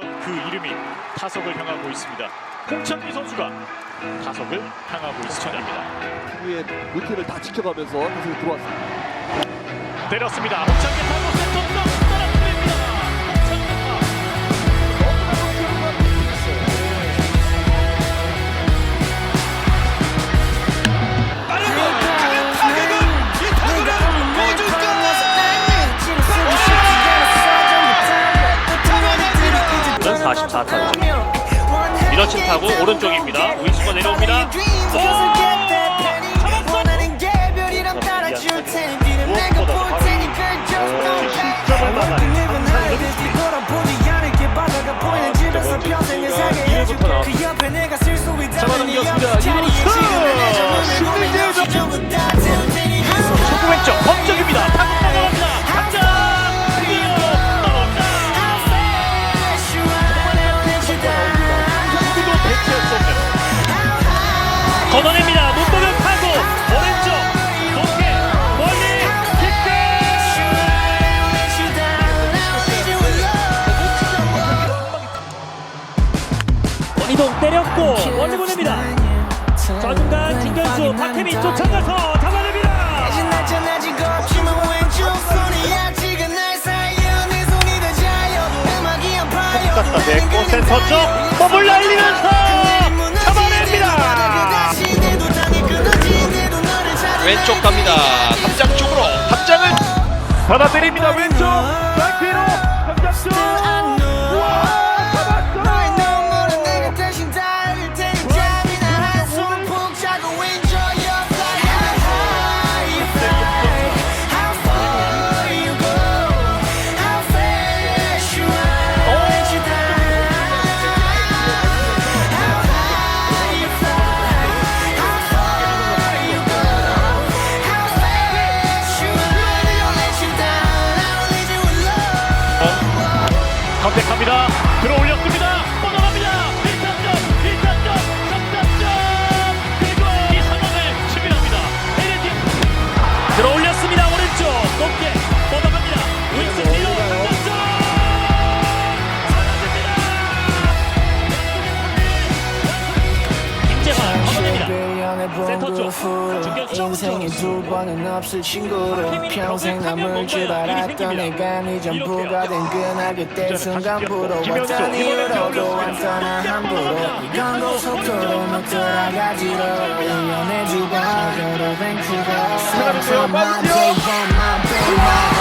그 이름이 타석을 향하고 있습니다. 홍창기 선수가 타석을 향하고 있습니다. 후에 루틴을 다 지켜가면서 계속 들어왔습니다. 때렸습니다. 홍창기 타고 44타점. 밀어친 타구 오른쪽입니다. 우익수가 내려옵니다. 막아낸 잡아당겼습니다. 원희동 때렸고 멀리 보냅니다. 좌중간 진견수 박혜민 쫓아가서 잡아냅니다. 대고 센터 쪽 몸을 날리면서 잡아냅니다. 왼쪽 갑니다. 탑장 쪽으로 탑장을 받아들입니다. 왼쪽 백피로 당장 쪽 컨택합니다. 들어올렸습니다. 센터 쪽 중견수 인생에 두 번은 없을 친구로 평생 남을 줄 알았던 내가 네 전부가 된 그날 그때 순간 부러웠던 이유로도 완전한 함부로 이건 고속도로 못 돌아가지로 1년에 두번 어려로 뱅크고 Sometimes my my baby